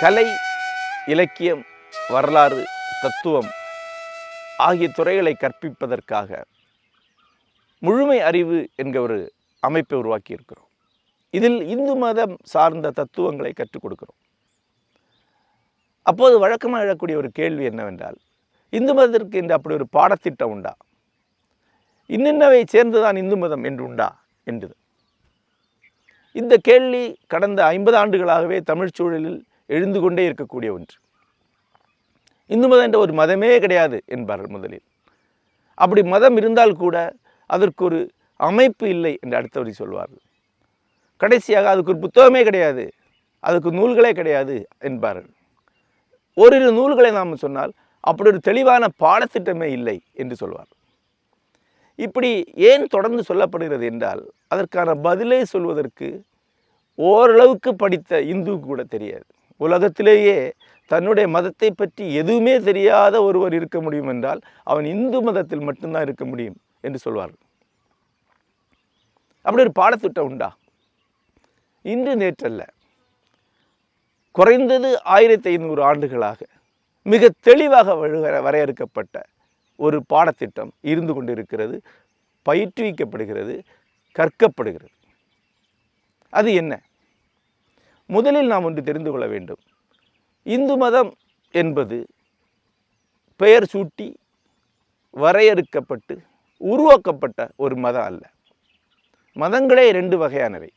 கலை இலக்கியம் வரலாறு தத்துவம் ஆகிய துறைகளை கற்பிப்பதற்காக முழுமை அறிவு என்கிற ஒரு அமைப்பை உருவாக்கி இருக்கிறோம் இதில் இந்து மதம் சார்ந்த தத்துவங்களை கற்றுக் கொடுக்கிறோம். அப்போது வழக்கமாக எழக்கூடிய ஒரு கேள்வி என்னவென்றால் இந்து மதத்திற்கு என்று அப்படி ஒரு பாடத்திட்டம் உண்டா? இன்னின்னவை சேர்ந்துதான் இந்து மதம் என்று உண்டா? என்றது. இந்த கேள்வி கடந்த ஐம்பது ஆண்டுகளாகவே தமிழ் சூழலில் எழுந்து கொண்டே இருக்கக்கூடிய ஒன்று. இந்து மதம் என்ற ஒரு மதமே கிடையாது என்பார்கள் முதலில். அப்படி மதம் இருந்தால் கூட அதற்கு ஒரு அமைப்பு இல்லை என்று அடுத்தவரை சொல்வார்கள். கடைசியாக அதுக்கு ஒரு புத்தகமே கிடையாது அதுக்கு நூல்களே கிடையாது என்பார்கள். ஓரிரு நூல்களை நாம் சொன்னால் அப்படி ஒரு தெளிவான பாடத்திட்டமே இல்லை என்று சொல்வார் இப்படி ஏன் தொடர்ந்து சொல்லப்படுகிறது என்றால் அதற்கான பதிலை சொல்வதற்கு ஓரளவுக்கு படித்த இந்து கூட தெரியாது. உலகத்திலேயே தன்னுடைய மதத்தை பற்றி எதுவுமே தெரியாத ஒருவர் இருக்க முடியும் என்றால் அவன் இந்து மதத்தில் மட்டும்தான் இருக்க முடியும் என்று சொல்வார்கள். அப்படி ஒரு பாடத்திட்டம் உண்டா? இன்று நேற்றல்ல. குறைந்தது ஆயிரத்தி ஐநூறு ஆண்டுகளாக மிக தெளிவாக வரையறுக்கப்பட்ட ஒரு பாடத்திட்டம் இருந்து கொண்டிருக்கிறது பயிற்றுவிக்கப்படுகிறது கற்கப்படுகிறது. அது என்ன? முதலில் நாம் ஒன்று தெரிந்து கொள்ள வேண்டும். இந்து மதம் என்பது பெயர் சூட்டி வரையறுக்கப்பட்டு உருவாக்கப்பட்ட ஒரு மதம் அல்ல. மதங்களே ரெண்டு வகையானவை.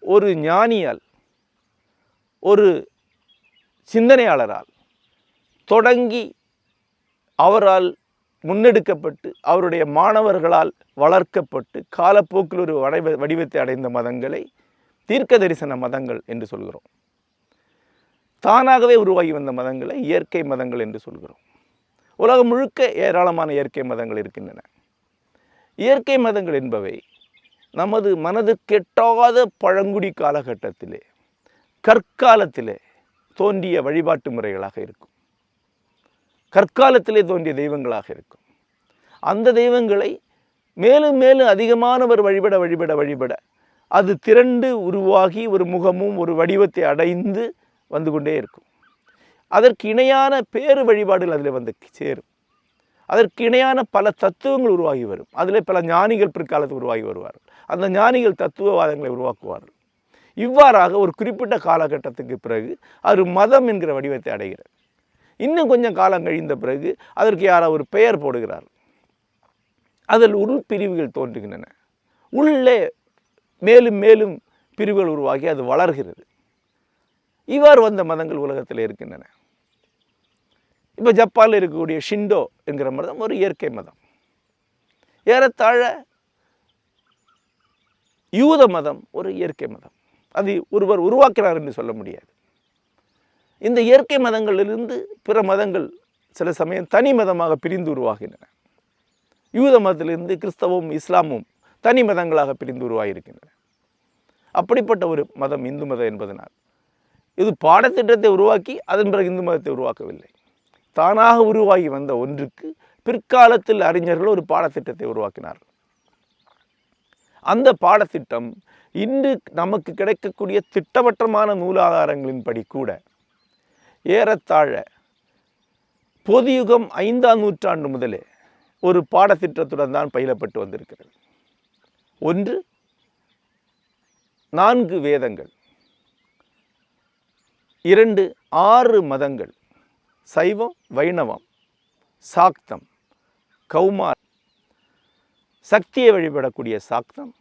ஒரு ஞானியால் ஒரு சிந்தனையாளரால் தொடங்கி அவரால் முன்னெடுக்கப்பட்டு அவருடைய மாணவர்களால் வளர்க்கப்பட்டு காலப்போக்கில் ஒரு வடிவ வடிவத்தை அடைந்த மதங்களை தீர்க்க தரிசன மதங்கள் என்று சொல்கிறோம். தானாகவே உருவாகி வந்த மதங்களை இயற்கை மதங்கள் என்று சொல்கிறோம். உலகம் முழுக்க ஏராளமான இயற்கை மதங்கள் இருக்கின்றன. இயற்கை மதங்கள் என்பவை நமது மனது கெட்டாத பழங்குடி காலகட்டத்திலே கற்காலத்திலே தோன்றிய வழிபாட்டு முறைகளாக இருக்கும். கற்காலத்திலே தோன்றிய தெய்வங்களாக இருக்கும். அந்த தெய்வங்களை மேலும் மேலும் அதிகமானவர் வழிபட வழிபட வழிபட அது திரண்டு உருவாகி ஒரு முகமும் ஒரு வடிவத்தை அடைந்து வந்து கொண்டே இருக்கும். அதற்கு இணையான பேறு வழிபாடுகள் அதில் வந்து சேரும். அதற்கு இணையான பல தத்துவங்கள் உருவாகி வரும். அதில் பல ஞானிகள் பிற்காலத்தில் உருவாகி வருவார்கள். அந்த ஞானிகள் தத்துவவாதங்களை உருவாக்குவார்கள். இவ்வாறாக ஒரு குறிப்பிட்ட காலகட்டத்துக்கு பிறகு அது மதம் என்கிற வடிவத்தை அடைகிறது. இன்னும் கொஞ்சம் காலம் கழிந்த பிறகு அதற்கு யாரோ ஒரு பெயர் போடுகிறார் அதில் உள் பிரிவுகள் தோன்றுகின்றன. உள்ளே மேலும் மேலும் பிரிவுகள் உருவாகி அது வளர்கிறது. இவ்வாறு வந்த மதங்கள் உலகத்தில் இருக்கின்றன. இப்போ ஜப்பானில் இருக்கக்கூடிய ஷிண்டோ என்கிற மதம் ஒரு இயற்கை மதம். ஏறத்தாழ யூத மதம் ஒரு இயற்கை மதம். அது ஒருவர் உருவாக்கினார் என்று சொல்ல முடியாது. இந்த இயற்கை மதங்களிலிருந்து பிற மதங்கள் சில சமயம் தனி மதமாக பிரிந்து உருவாகின்றன. யூத மதத்திலிருந்து கிறிஸ்தவம் இஸ்லாமும் தனி மதங்களாக பிரிந்து உருவாகியிருக்கின்றன. அப்படிப்பட்ட ஒரு மதம் இந்து மதம் என்பதனால் இது பாடத்திட்டத்தை உருவாக்கி அதன் பிறகு இந்து மதத்தை உருவாக்கவில்லை. தானாக உருவாகி வந்த ஒன்றுக்கு பிற்காலத்தில் அறிஞர்கள் ஒரு பாடத்திட்டத்தை உருவாக்கினார்கள். அந்த பாடத்திட்டம் இன்று நமக்கு கிடைக்கக்கூடிய திட்டவட்டமான நூலாதாரங்களின்படி கூட ஏறத்தாழ பொதுயுகம் ஐந்தாம் நூற்றாண்டு முதலே ஒரு பாடத்திட்டத்துடன் தான் பயிலப்பட்டு வந்திருக்கிறது. ஒன்று நான்கு வேதங்கள். இரண்டு ஆறு மதங்கள். சைவம் வைணவம் சாக்தம் கௌமார். சக்தியை வழிபடக்கூடிய சாக்தம்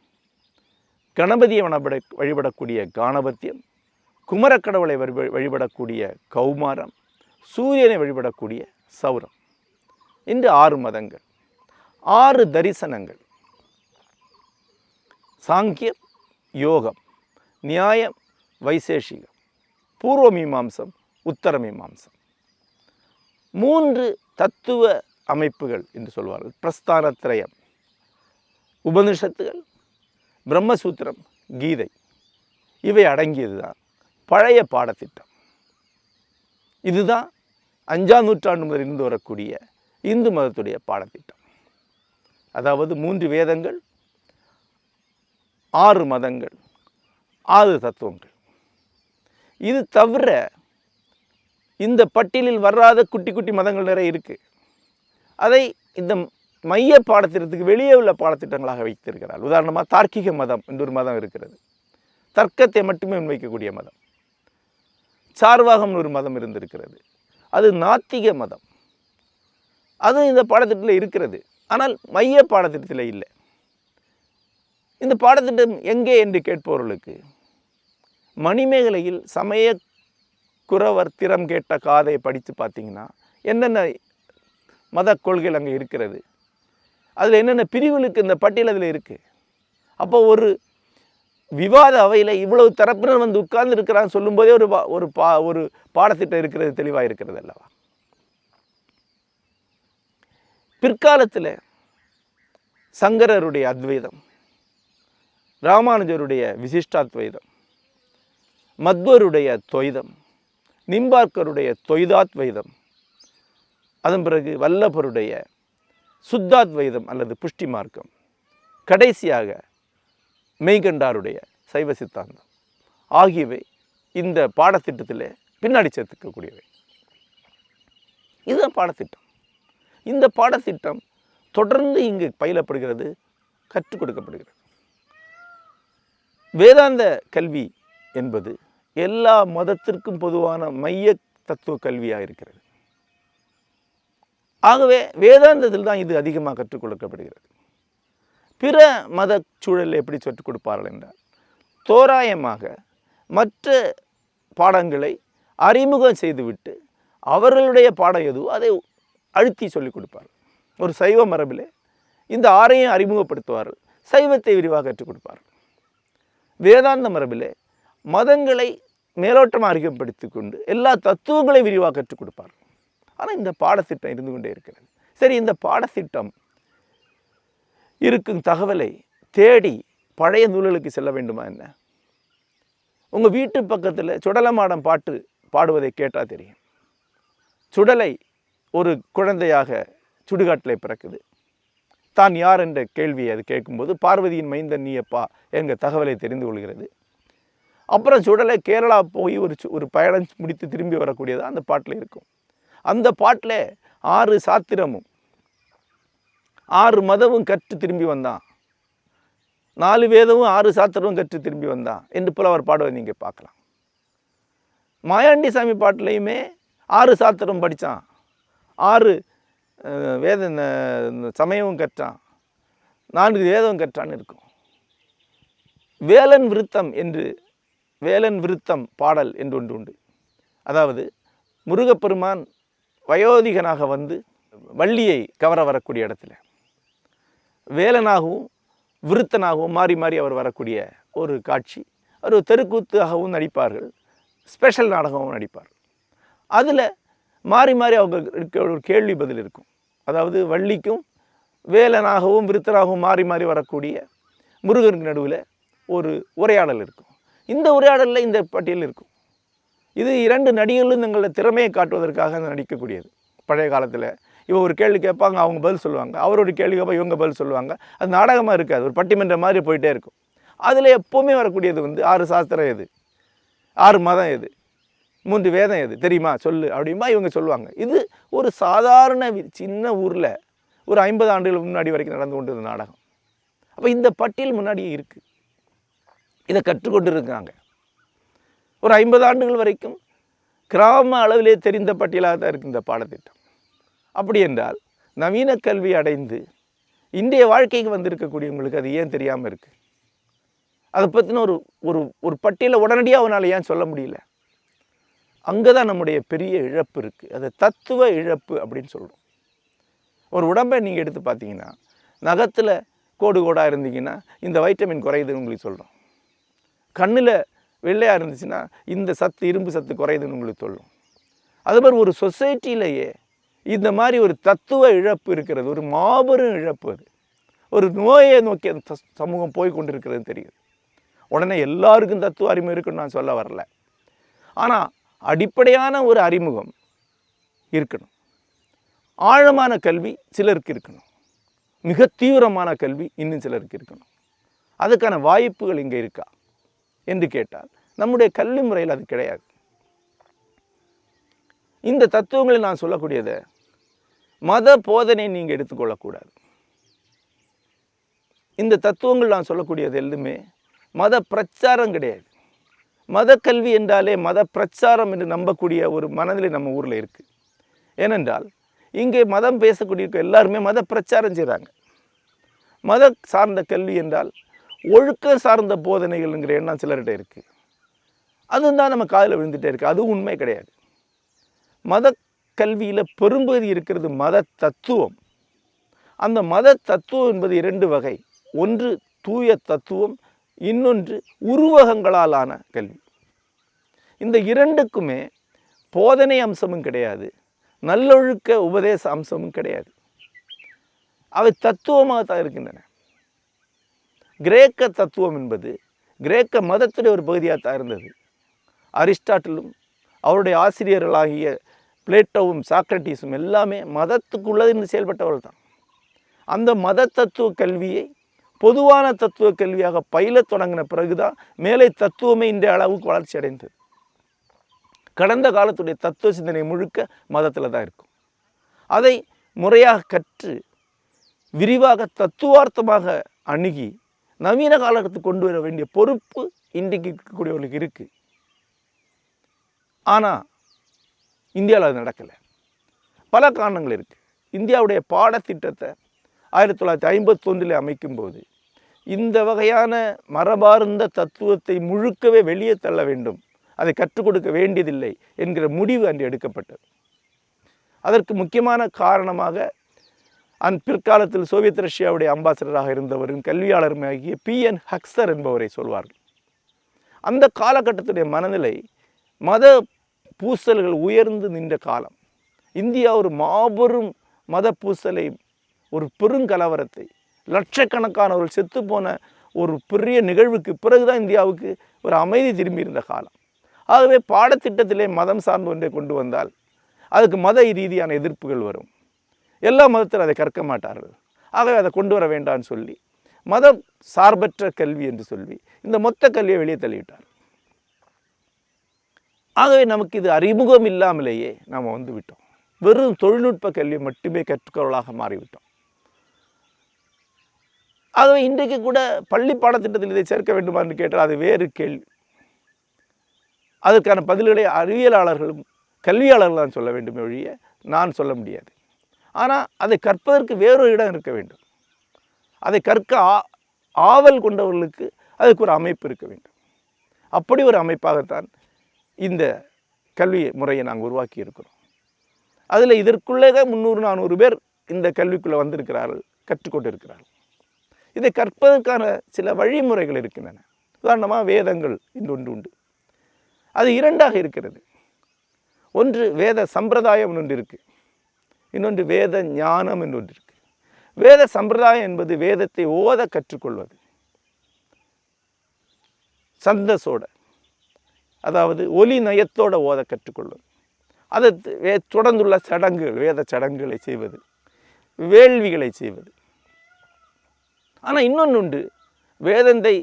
கணபதியை வனபட வழிபடக்கூடிய காணபத்தியம் குமரக்கடவுளை வழிபடக்கூடிய கௌமாரம் சூரியனை வழிபடக்கூடிய சௌரம். இன்று ஆறு மதங்கள். ஆறு தரிசனங்கள். சாங்கியம் யோகம் நியாயம் வைசேஷிகம் பூர்வ மீமாம்சம் உத்தர மீமாம்சம். மூன்று தத்துவ அமைப்புகள் என்று சொல்வார்கள். பிரஸ்தானத்திரயம் உபனிஷத்துகள் பிரம்மசூத்திரம் கீதை. இவை அடங்கியது தான் பழைய பாடத்திட்டம். இதுதான் அஞ்சாம் நூற்றாண்டு முதல் இருந்து வரக்கூடிய இந்து மதத்துடைய பாடத்திட்டம். அதாவது மூன்று வேதங்கள் ஆறு மதங்கள் ஆறு தத்துவங்கள். இது தவிர இந்த பட்டியலில் வராத குட்டி குட்டி மதங்கள் நிறைய இருக்குது அதை இந்த மைய பாடத்திட்டத்துக்கு வெளியே உள்ள பாடத்திட்டங்களாக வைத்திருக்கிறார். உதாரணமாக தார்க்கிக மதம் என்று ஒரு மதம் இருக்கிறது. தர்க்கத்தை மட்டுமே முன்வைக்கக்கூடிய மதம். சார்வாகம்னு ஒரு மதம் இருந்திருக்கிறது. அது நாத்திக மதம். அது இந்த பாடத்திட்டத்தில் இருக்கிறது. ஆனால் மைய பாடத்திட்டத்தில் இல்லை. இந்த பாடத்திட்டம் எங்கே என்று கேட்பவர்களுக்கு மணிமேகலையில் சமய குறவர் திறம் கேட்ட காதையை படித்து பார்த்தீங்கன்னா என்னென்ன மத கொள்கைகள் அங்கே இருக்கிறது? அதில் என்னென்ன பிரிவுகளுக்கு இந்த பட்டியல் அதில் இருக்குது அப்போ ஒரு விவாத அவையில் இவ்வளவு தரப்பினர் வந்து உட்கார்ந்து இருக்கிறான்னு சொல்லும்போதே ஒரு பா ஒரு பா ஒரு பாடத்திட்டம் இருக்கிறது தெளிவாக இருக்கிறது அல்லவா? பிற்காலத்தில் சங்கரருடைய அத்வைதம் ராமானுஜருடைய விசிஷ்டாத்வைதம் மத்வருடைய துவைதம் நிம்பார்க்கருடைய தொய்தாத்வைதம் அதன் பிறகு வல்லபருடைய சுத்தாத்வைதம் அல்லது புஷ்டி மார்க்கம் கடைசியாக மெய்கண்டாருடைய சைவ சித்தாந்தம் ஆகியவை இந்த பாடத்திட்டத்தில் பின்னாடி சேர்த்துக்கக்கூடியவை இதுதான் பாடத்திட்டம். இந்த பாடத்திட்டம் தொடர்ந்து இங்கு பயிலப்படுகிறது கற்றுக் கொடுக்கப்படுகிறது. வேதாந்த கல்வி என்பது எல்லா மதத்திற்கும் பொதுவான மைய தத்துவ கல்வியாக இருக்கிறது. ஆகவே வேதாந்தத்தில் தான் இது அதிகமாக கற்றுக் கொடுக்கப்படுகிறது. பிற மத சூழலில் எப்படி சொல்லிக் கொடுப்பார்கள் என்றால் தோராயமாக மற்ற பாடங்களை அறிமுகம் செய்துவிட்டு அவர்களுடைய பாடம் எதுவோ அதை அழுத்தி சொல்லிக் கொடுப்பார் ஒரு சைவ மரபில் இந்த ஆறையும் அறிமுகப்படுத்துவார்கள் சைவத்தை விரிவாக கற்றுக் கொடுப்பார்கள். வேதாந்த மரபிலே மதங்களை மேலோட்டமாக அறிமுகப்படுத்தி கொண்டு எல்லா தத்துவங்களையும் விரிவாக கற்றுக் கொடுப்பார்கள் ஆனால் இந்த பாடத்திட்டம் இருந்து கொண்டே இருக்கிறது. சரி இந்த பாடத்திட்டம் இருக்கும் தகவலை தேடி பழைய நூல்களுக்கு செல்ல வேண்டுமா என்ன? உங்கள் வீட்டு பக்கத்தில் சுடலமாடம் பாட்டு பாடுவதை கேட்டால் தெரியும். சுடலை ஒரு குழந்தையாக சுடுகாட்டில் பிறக்குது. தான் யார் என்ற கேள்வியை அது கேட்கும்போது பார்வதியின் மைந்தன் நீயப்பா என்கிற தகவலை தெரிந்து கொள்கிறது. அப்புறம் சுடலை கேரளா போய் ஒரு சு- ஒரு பயணம் முடித்து திரும்பி வரக்கூடியதாக அந்த பாட்டில் இருக்கும். அந்த பாட்டில் ஆறு சாத்திரமும் ஆறு மதமும் கற்று திரும்பி வந்தான். நாலு வேதமும் ஆறு சாத்திரமும் கற்று திரும்பி வந்தான் என்று புலவர் பாடுவதை நீங்கள் பார்க்கலாம். மாயாண்டி சாமி பாட்டிலையுமே ஆறு சாத்திரம் படித்தான் ஆறு வேத சமயமும் கற்றான். நான்கு வேதம் கற்றான்னு இருக்கும். வேலன் விருத்தம் என்று வேலன் விருத்தம் பாடல் என்று ஒன்று உண்டு. அதாவது முருகப்பெருமான் வயோதிகனாக வந்து வள்ளியை கவர வரக்கூடிய இடத்துல வேலனாகவும் விருத்தனாகவும் மாறி மாறி அவர் வரக்கூடிய ஒரு காட்சி அவர் தெருக்கூத்தாகவும் நடிப்பார்கள் ஸ்பெஷல் நாடகமும் நடிப்பார் அதில் மாறி மாறி அவங்க ஒரு கேள்வி பதில் இருக்கும். அதாவது வள்ளிக்கும் வேலனாகவும் விருத்தராகவும் மாறி மாறி வரக்கூடிய முருகனுக்கு நடுவில் ஒரு உரையாடல் இருக்கும். இந்த உரையாடலில் இந்த பட்டியல் இருக்கும். இது இரண்டு நடிகர்களும் தங்களோட திறமையை காட்டுவதற்காக நடிக்கக்கூடியது. பழைய காலத்தில் இவ ஒரு கேள்வி கேட்பாங்க அவங்க பதில் சொல்லுவாங்க. அவர் ஒரு கேள்வி கேட்பா இவங்க பதில் சொல்லுவாங்க. அது நாடகமாக இருக்காது. ஒரு பட்டிமன்ற மாதிரி போயிட்டே இருக்கும். அதில் எப்போவுமே வரக்கூடியது வந்து ஆறு சாஸ்திரம் எது? ஆறு மதம் எது? மூன்று வேதம் எது? தெரியுமா? சொல்லு. அப்படிம்பா இவங்க சொல்லுவாங்க. இது ஒரு சாதாரண சின்ன ஊரில் ஒரு ஐம்பது ஆண்டுகள் முன்னாடி வரைக்கும் நடந்து கொண்டு இருந்த நாடகம். அப்போ இந்த பட்டியல் முன்னாடியே இருக்குது இதை கற்றுக்கொண்டு இருக்காங்க ஒரு ஐம்பது ஆண்டுகள் வரைக்கும் கிராம அளவிலே தெரிந்த பட்டியலாக தான் இருக்குது இந்த பாடத்திட்டம். அப்படி என்றால் நவீன கல்வி அடைந்து இன்றைய வாழ்க்கைக்கு வந்திருக்கக்கூடியவங்களுக்கு அது ஏன் தெரியாமல் இருக்குது அதை பற்றின ஒரு ஒரு ஒரு பட்டியலை உடனடியாக அவனால் ஏன் சொல்ல முடியல? அங்கே தான் நம்முடைய பெரிய இழப்பு இருக்குது அது தத்துவ இழப்பு அப்படின்னு சொல்கிறோம் ஒரு உடம்பை நீங்கள் எடுத்து பார்த்தீங்கன்னா நகத்தில் கோடு கோடாக இருந்தீங்கன்னா இந்த வைட்டமின் குறையுதுன்னு உங்களுக்கு சொல்கிறோம் கண்ணில் வெள்ளையாக இருந்துச்சுன்னா இந்த சத்து இரும்பு சத்து குறையுதுன்னு உங்களுக்கு சொல்லும் அது மாதிரி ஒரு சொசைட்டிலேயே இந்த மாதிரி ஒரு தத்துவ இழப்பு இருக்கிறது ஒரு மாபெரும் இழப்பு அது. ஒரு நோயை நோக்கி அந்த ச- சமூகம் போய் கொண்டிருக்கிறது தெரியுது. உடனே எல்லாருக்கும் தத்துவ அறிமை இருக்குன்னு நான் சொல்ல வரல. ஆனால் அடிப்படையான ஒரு அறிமுகம் இருக்கணும். ஆழமான கல்வி சிலருக்கு இருக்கணும். மிக தீவிரமான கல்வி இன்னும் சிலருக்கு இருக்கணும். அதுக்கான வாய்ப்புகள் இங்கே இருக்கா? என்று கேட்டால் நம்முடைய கல்வி முறையில் அது கிடையாது. இந்த தத்துவங்களை நான் சொல்லக்கூடியதை மத போதனை நீங்கள் எடுத்துக்கொள்ளக்கூடாது. இந்த தத்துவங்கள் நான் சொல்லக்கூடியது எல்லாமே மத பிரச்சாரம் கிடையாது. மத கல்வி என்றாலே மத பிரச்சாரம் என்று நம்பக்கூடிய ஒரு மனநிலை நம்ம ஊரில் இருக்குது ஏனென்றால் இங்கே மதம் பேசக்கூடிய எல்லாருமே மத பிரச்சாரம் செய்கிறாங்க மத சார்ந்த கல்வி என்றால் ஒழுக்கம் சார்ந்த போதனைகள்ங்கிற எண்ணம் சிலர்கிட்ட இருக்குது அதுவும் தான் நம்ம காதில் விழுந்துகிட்டே இருக்குது அதுவும் உண்மை கிடையாது. மத கல்வியில் பெரும்பகுதி இருக்கிறது மத தத்துவம் அந்த மத தத்துவம் என்பது இரண்டு வகை. ஒன்று தூய தத்துவம் இன்னொன்று உருவகங்களாலான கல்வி. இந்த இரண்டுக்குமே போதனை அம்சமும் கிடையாது நல்லொழுக்க உபதேச அம்சமும் கிடையாது. அவை தத்துவமாக தான் இருக்கின்றன. கிரேக்க தத்துவம் என்பது கிரேக்க மதத்துடைய ஒரு பகுதியாக தான் இருந்தது. அரிஸ்டாட்டிலும் அவருடைய ஆசிரியர்களாகிய பிளேட்டோவும் சாக்ரட்டிஸும் எல்லாமே மதத்துக்குள்ளது என்று செயல்பட்டவர்கள் தான் அந்த மத தத்துவ கல்வியை பொதுவான தத்துவ கல்வியாக பயில தொடங்கின பிறகுதான் மேலே தத்துவமே இன்றைய அளவுக்கு வளர்ச்சி அடைந்தது. கடந்த காலத்துடைய தத்துவ சிந்தனை முழுக்க மதத்தில் தான் இருக்கும். அதை முறையாக கற்று விரிவாக தத்துவார்த்தமாக அணுகி நவீன காலகட்டத்துக்கு கொண்டு வர வேண்டிய பொறுப்பு இன்றைக்கு இருக்கக்கூடியவர்களுக்கு இருக்குது ஆனால் இந்தியாவில் அது நடக்கலை. பல காரணங்கள் இருக்குது இந்தியாவுடைய பாடத்திட்டத்தை ஆயிரத்தி தொள்ளாயிரத்தி ஐம்பத்தொன்றில் அமைக்கும்போது இந்த வகையான மரபார்ந்த தத்துவத்தை முழுக்கவே வெளியே தள்ள வேண்டும். அதை கற்றுக் கொடுக்க வேண்டியதில்லை என்கிற முடிவு அன்று எடுக்கப்பட்டது. அதற்கு முக்கியமான காரணமாக அந் பிற்காலத்தில் சோவியத் ரஷ்யாவுடைய அம்பாசடராக இருந்தவரும் கல்வியாளரும் ஆகிய பி என் ஹக்ஸர் என்பவரை சொல்வார்கள். அந்த காலகட்டத்துடைய மனநிலை மத பூசல்கள் உயர்ந்து நின்ற காலம். இந்தியா ஒரு மாபெரும் மத பூசலை ஒரு பெருங்கலவரத்தை லட்சக்கணக்கானவர்கள் செத்துப்போன ஒரு பெரிய நிகழ்வுக்கு பிறகுதான் இந்தியாவுக்கு ஒரு அமைதி திரும்பி இருந்த காலம். ஆகவே பாடத்திட்டத்திலே மதம் சார்ந்த ஒன்றை கொண்டு வந்தால் அதுக்கு மத ரீதியான எதிர்ப்புகள் வரும். எல்லா மதத்தில் அதை கற்க மாட்டார்கள். ஆகவே அதை கொண்டு வர வேண்டாம்னு சொல்லி மதம் சார்பற்ற கல்வி என்று சொல்லி இந்த மொத்த கல்வியை வெளியே தள்ளிவிட்டார். ஆகவே நமக்கு இது அறிமுகம் இல்லாமலேயே நாம் வந்துவிட்டோம். வெறும் தொழில்நுட்ப கல்வி மட்டுமே கற்றுக்கொள்ளாக மாறிவிட்டோம். அதுவும் இன்றைக்கு கூட பள்ளி பாடத்திட்டத்தில் இதை சேர்க்க வேண்டுமா என்று கேட்டால் அது வேறு கேள்வி. அதற்கான பதில்களை அறிவியலாளர்களும் கல்வியாளர்கள் தான் சொல்ல வேண்டும் ஒழிய நான் சொல்ல முடியாது. ஆனால் அதை கற்பதற்கு வேறொரு இடம் இருக்க வேண்டும். அதை கற்க ஆ ஆவல் கொண்டவர்களுக்கு அதுக்கு ஒரு அமைப்பு இருக்க வேண்டும். அப்படி ஒரு அமைப்பாகத்தான் இந்த கல்வி முறையை நாங்கள் உருவாக்கி இருக்கிறோம். அதில் இதற்குள்ளே முந்நூறு நானூறு பேர் இந்த கல்விக்குள்ளே வந்திருக்கிறார்கள் கற்றுக்கொண்டு இருக்கிறார்கள் இதை கற்பதற்கான சில வழிமுறைகள் இருக்கின்றன. உதாரணமாக வேதங்கள் இந்த ஒன்று உண்டு. அது இரண்டாக இருக்கிறது. ஒன்று வேத சம்பிரதாயம் ஒன்று இருக்குது இன்னொன்று வேத ஞானம் என்று ஒன்று இருக்குது வேத சம்பிரதாயம் என்பது வேதத்தை ஓத கற்றுக்கொள்வது. சந்தஸோட அதாவது ஒலி நயத்தோட ஓத கற்றுக்கொள்வது. அதை வே தொடர்ந்துள்ள சடங்குகள் வேத சடங்குகளை செய்வது. வேள்விகளை செய்வது. ஆனால் இன்னொன்று உண்டு வேதந்தை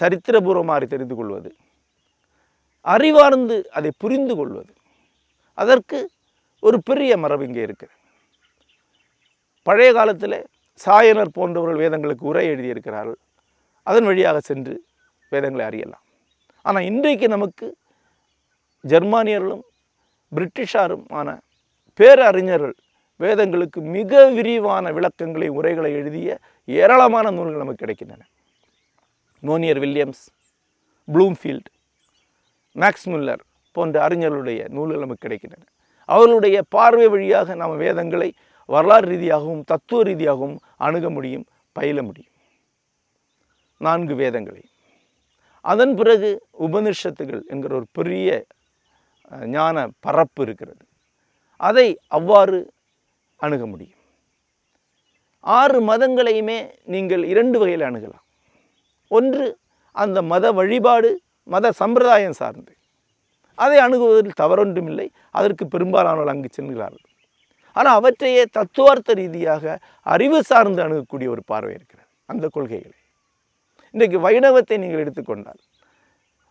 சரித்திரபூர்வமாக தெரிந்து கொள்வது. அறிவார்ந்து அதை புரிந்து கொள்வது. அதற்கு ஒரு பெரிய மரபு இங்கே இருக்குது பழைய காலத்தில் சாயனர் போன்றவர்கள் வேதங்களுக்கு உரை எழுதியிருக்கிறார்கள். அதன் வழியாக சென்று வேதங்களை அறியலாம். ஆனால் இன்றைக்கு நமக்கு ஜெர்மானியர்களும் பிரிட்டிஷாரும் ஆன பேரறிஞர்கள் வேதங்களுக்கு மிக விரிவான விளக்கங்களை உரைகளை எழுதிய ஏராளமான நூல்கள் நமக்கு கிடைக்கின்றன. Monier Williams Bloomfield Max Muller போன்ற அறிஞர்களுடைய நூல்கள் நமக்கு கிடைக்கின்றன. அவர்களுடைய பார்வை வழியாக நாம் வேதங்களை வரலாறு ரீதியாகவும் தத்துவ ரீதியாகவும் அணுக முடியும் பயில முடியும். நான்கு வேதங்களை. அதன் பிறகு உபனிஷத்துகள் என்கிற ஒரு பெரிய ஞான பரப்பு இருக்கிறது. அதை அவ்வாறு அணுக முடியும். ஆறு மதங்களையுமே நீங்கள் இரண்டு வகையில் அணுகலாம். ஒன்று அந்த மத வழிபாடு மத சம்பிரதாயம் சார்ந்து. அதை அணுகுவதில் தவறொன்றுமில்லை. அதற்கு பெரும்பாலானவர்கள் அங்கு செல்கிறார்கள். ஆனால் அவற்றையே தத்துவார்த்த ரீதியாக அறிவு சார்ந்து அணுகக்கூடிய ஒரு பார்வை இருக்கிறது அந்த கொள்கைகளை. இன்றைக்கு வைணவத்தை நீங்கள் எடுத்துக்கொண்டால்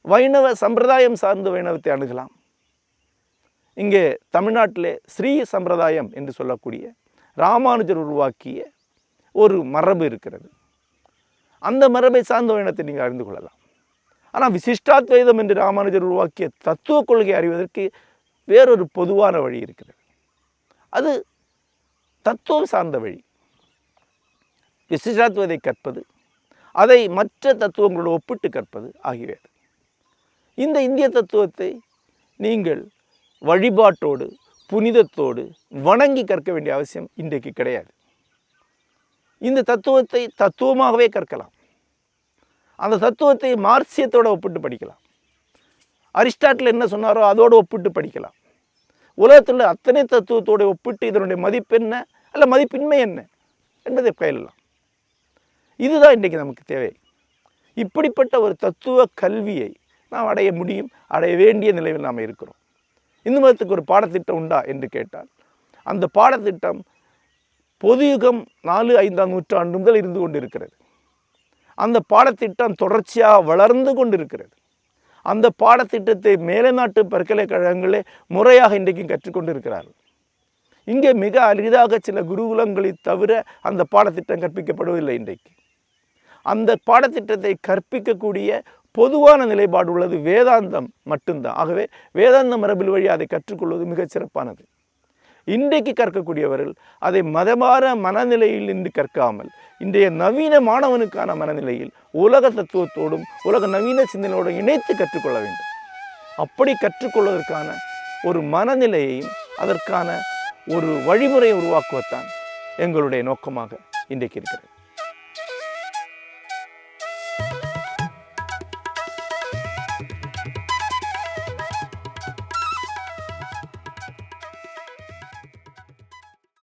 வைணவ சம்பிரதாயம் சார்ந்து வைணவத்தை அணுகலாம். இங்கே தமிழ்நாட்டிலே ஸ்ரீ சம்பிரதாயம் என்று சொல்லக்கூடிய ராமானுஜர் உருவாக்கிய ஒரு மரபு இருக்கிறது. அந்த மரபை சார்ந்த இனத்தை நீங்கள் அறிந்து கொள்ளலாம். ஆனால் விசிஷ்டாத்வைதம் என்று ராமானுஜர் உருவாக்கிய தத்துவ கொள்கை அறிவதற்கு வேறொரு பொதுவான வழி இருக்கிறது. அது தத்துவம் சார்ந்த வழி. விசிஷ்டாத்வதை கற்பது அதை மற்ற தத்துவங்களோடு ஒப்பிட்டு கற்பது ஆகியவை. இந்த இந்திய தத்துவத்தை நீங்கள் வழிபாட்டோடு புனிதத்தோடு வணங்கி கற்க வேண்டிய அவசியம் இன்றைக்கு கிடையாது. இந்த தத்துவத்தை தத்துவமாகவே கற்கலாம். அந்த தத்துவத்தை மார்க்சியத்தோடு ஒப்பிட்டு படிக்கலாம். அரிஸ்டாட்டில் என்ன சொன்னாரோ அதோடு ஒப்பிட்டு படிக்கலாம். உலகத்தில் அத்தனை தத்துவத்தோடு ஒப்பிட்டு இதனுடைய மதிப்பு என்ன? அல்ல மதிப்பின்மை என்ன? என்பதை பயிலலாம். இதுதான் இன்றைக்கு நமக்கு தேவை. இப்படிப்பட்ட ஒரு தத்துவ கல்வியை நாம் அடைய முடியும் அடைய வேண்டிய நிலையில் நாம் இருக்கிறோம். இந்து மதத்துக்கு ஒரு பாடத்திட்டம் உண்டா என்று கேட்டால் அந்த பாடத்திட்டம் பொதுயுகம் நாலு ஐந்தாம் நூற்றாண்டு முதல் இருந்து கொண்டிருக்கிறது. அந்த பாடத்திட்டம் தொடர்ச்சியாக வளர்ந்து கொண்டிருக்கிறது. அந்த பாடத்திட்டத்தை மேலை நாட்டு பல்கலைக்கழகங்களே முறையாக இன்றைக்கும் கற்றுக்கொண்டிருக்கிறார்கள் இங்கே மிக அரிதாக சில குருகுலங்களை தவிர அந்த பாடத்திட்டம் கற்பிக்கப்படுவதில்லை இன்றைக்கு. அந்த பாடத்திட்டத்தை கற்பிக்கக்கூடிய பொதுவான நிலைப்பாடு உள்ளது. வேதாந்தம் மட்டும்தான். ஆகவே வேதாந்த மரபில் வழி அதை கற்றுக்கொள்வது மிகச் சிறப்பானது. இன்றைக்கு கற்கக்கூடியவர்கள் அதை மதமாற மனநிலையில் நின்று கற்காமல் இன்றைய நவீன மாணவனுக்கான மனநிலையில் உலக தத்துவத்தோடும் உலக நவீன சிந்தனையோடும் இணைத்து கற்றுக்கொள்ள வேண்டும். அப்படி கற்றுக்கொள்வதற்கான ஒரு மனநிலையையும் அதற்கான ஒரு வழிமுறையை உருவாக்குவதுதான் எங்களுடைய நோக்கமாக இன்றைக்கு இருக்கிறது.